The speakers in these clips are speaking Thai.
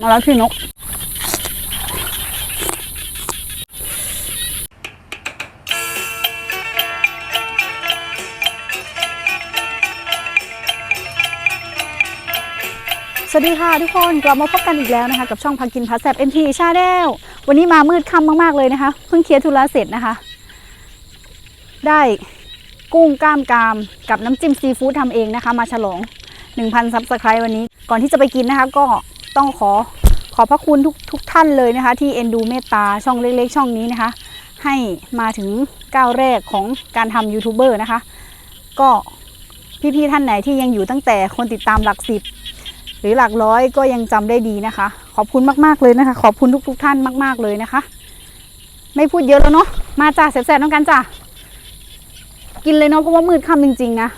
มาแล้วพี่นก สวัสดีค่ะทุกคนกลับมาพบกันอีกแล้วนะคะ กับช่องพักกินพัสแซบเอ็นทีชาแนลวันนี้มามืดค่ำมาก ๆ เลยนะคะ เพิ่งเคลียร์ธุระเสร็จนะคะ ได้กุ้งกล้ามกรามกับน้ำจิ้มซีฟู้ดทำเองนะคะ มาฉลอง 1,000ซับสไครต์วันนี้ ก่อนที่จะไปกินนะคะ ก็ ต้องขอขอบพระคุณทุกทุกท่านเลยนะคะ ที่เอ็นดูเมตตาช่องเล็กๆ ช่องนี้นะคะ ให้มาถึงก้าวแรกของการทำยูทูบเบอร์นะคะ ก็พี่ๆท่านไหนที่ยังอยู่ตั้งแต่คนติดตามหลักสิบหรือหลักร้อยก็ยังจำได้ดีนะคะ ขอบคุณมากๆเลยนะคะ ขอบคุณทุก ๆ ท่านมาก ๆเลยนะคะ ไม่พูดเยอะแล้วเนาะมาจ้าแซ่บๆน้องกันจ้ากินเลยเนาะเพราะว่ามืดค่ำจริงๆนะ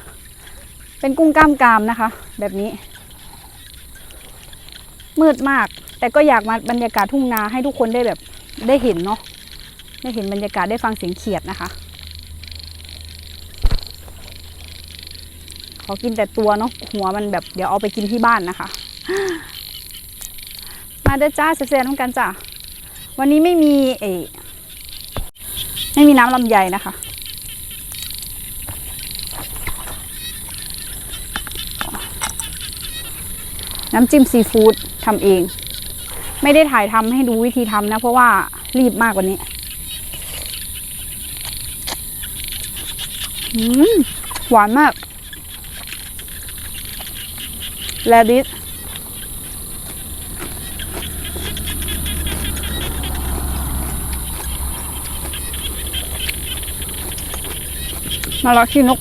เป็นกุ้งกล้ามกรามนะคะ แบบนี้ มืดมาก แต่ก็อยากมาบรรยากาศทุ่งนาให้ทุกคนได้แบบได้เห็นเนาะได้เห็นบรรยากาศได้ฟังเสียงเขียดนะคะ ขอกินแต่ตัวเนาะหัวมันแบบเดี๋ยวเอาไปกินที่บ้านนะคะ มาเด้อจ้าเสียๆน้ำกันจ้าวันนี้ไม่มีเอไม่มีน้ำลำไยนะคะ น้ำจิ้มซีฟู้ดทำเอง ไม่ได้ถ่ายทำให้ดูวิธีทำนะ เพราะว่ารีบมากกว่านี้หวานมากแลดิสมาลักขี้นก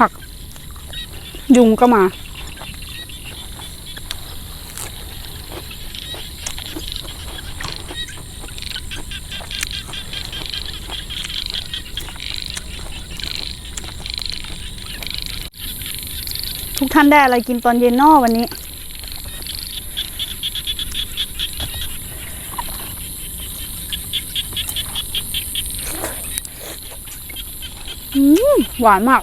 ผัก ยุงก็มา ทุกท่านได้อะไรกินตอนเย็นนอวันนี้อืมหวานมาก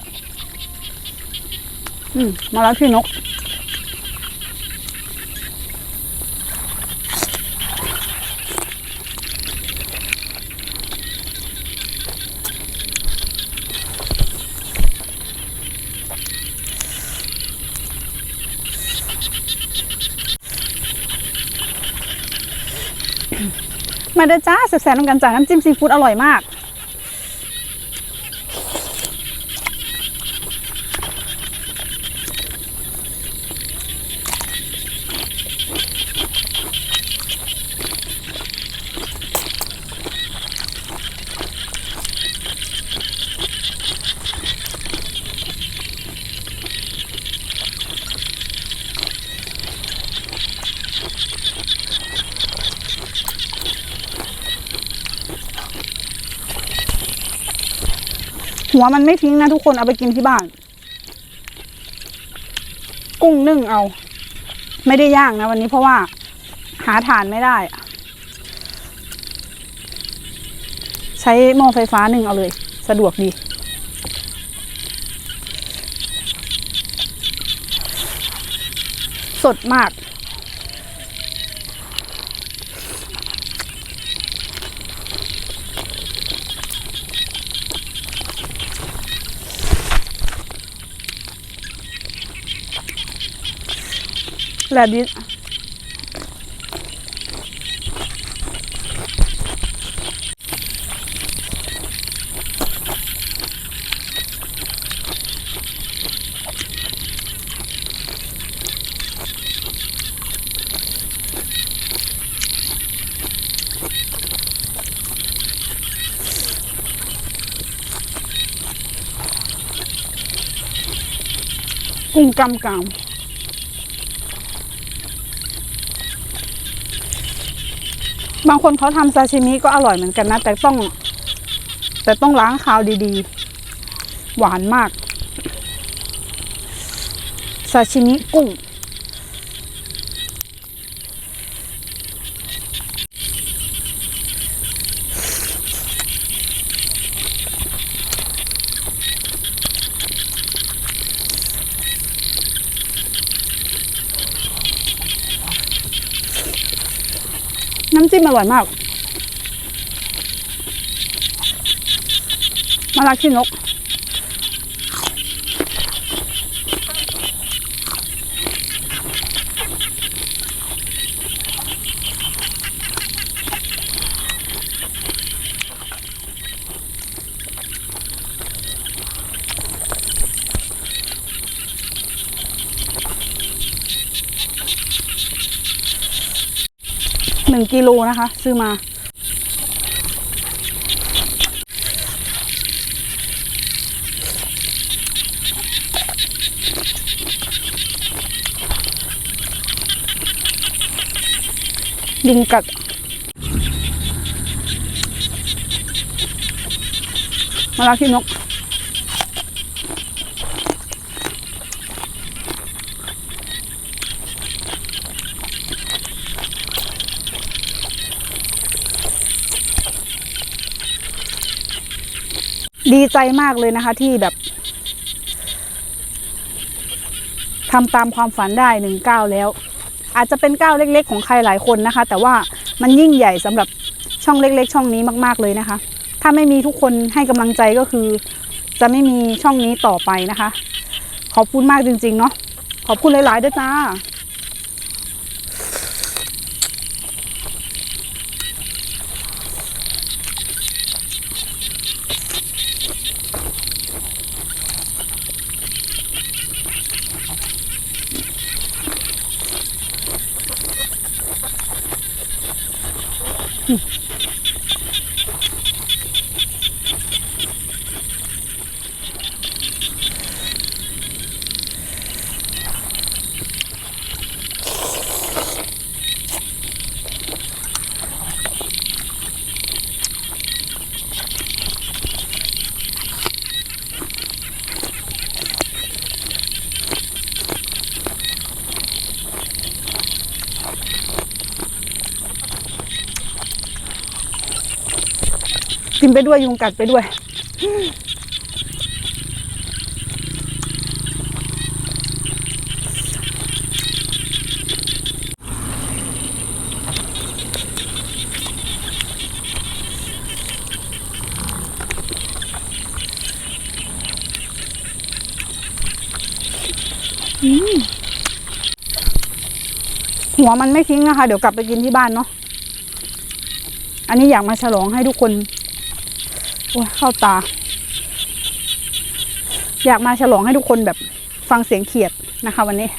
อืมมาแล้วพี่นก มาเด้อจ้าแซ่บๆน้ำกันจ้าน้ำจิ้มซีฟู้ดอร่อยมาก หัวมันไม่ทิ้งนะทุกคนเอาไปกินที่บ้าน กุ้งนึ่งเอา ไม่ได้ย่างนะวันนี้เพราะว่า หาถ่านไม่ได้ ใช้หม้อไฟฟ้านึ่งเอาเลย สะดวกดีสดมาก là đi. Cung cam còng บางคนเขาทำซาชิมิก็อร่อยเหมือนกันนะ แต่ต้อง แต่ต้องล้างคาวดีๆ หวานมากซาชิมิกุ้ง น้ำจิ้มอร่อยมาก มาลาขี้นก นึ่งกิโลนะคะ ซื้อมาดินกัดมาลาขี้นก ดีใจมากเลยนะคะ ที่แบบทำตามความฝันได้หนึ่งก้าวแล้ว อาจจะเป็นก้าวเล็ก ๆ ของใครหลายคนนะคะ แต่ว่ามันยิ่งใหญ่สำหรับช่องเล็ก ๆ ช่องนี้มาก ๆเลยนะคะ ถ้าไม่มีทุกคนให้กำลังใจก็คือ จะไม่มีช่องนี้ต่อไปนะคะ ขอบคุณมากจริง ๆ เนาะขอบคุณหลายๆด้วยจ้า กินไปด้วยยุงกัดไปด้วยอืมหัวมันไม่ทิ้งนะคะ เดี๋ยวกลับไปกินที่บ้านเนาะอันนี้อยากมาฉลองให้ทุกคน โอ้ยเข้าตา อยากมาฉลองให้ทุกคนแบบฟังเสียงเขียดนะคะ วันนี้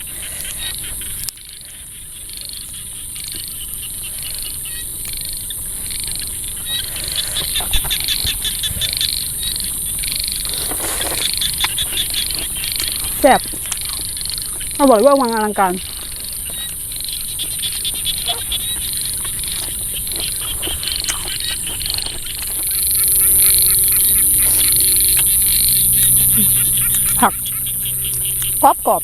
แซ่บอร่อยเว่าวังอลังการ กรอบกรอบ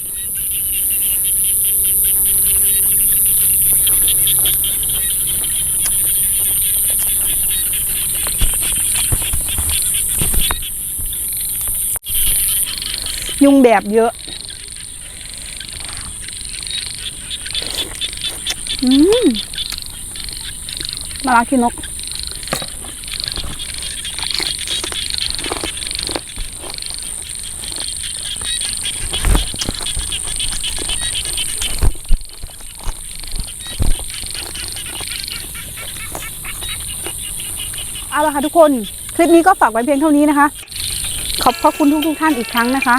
ยุงแบบเยอะ อืมมาลาคินก เอาละค่ะทุกคนคลิปนี้ก็ฝากไว้เพียงเท่านี้นะคะ ขอบพระคุณทุกทุกท่านอีกครั้งนะคะ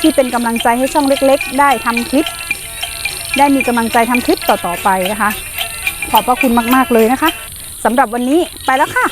ที่เป็นกำลังใจให้ช่องเล็ก ๆ ได้ทำคลิป ได้มีกำลังใจทำคลิปต่อๆไปนะคะ ขอบพระคุณมากๆเลยนะคะสำหรับวันนี้ไปแล้วค่ะ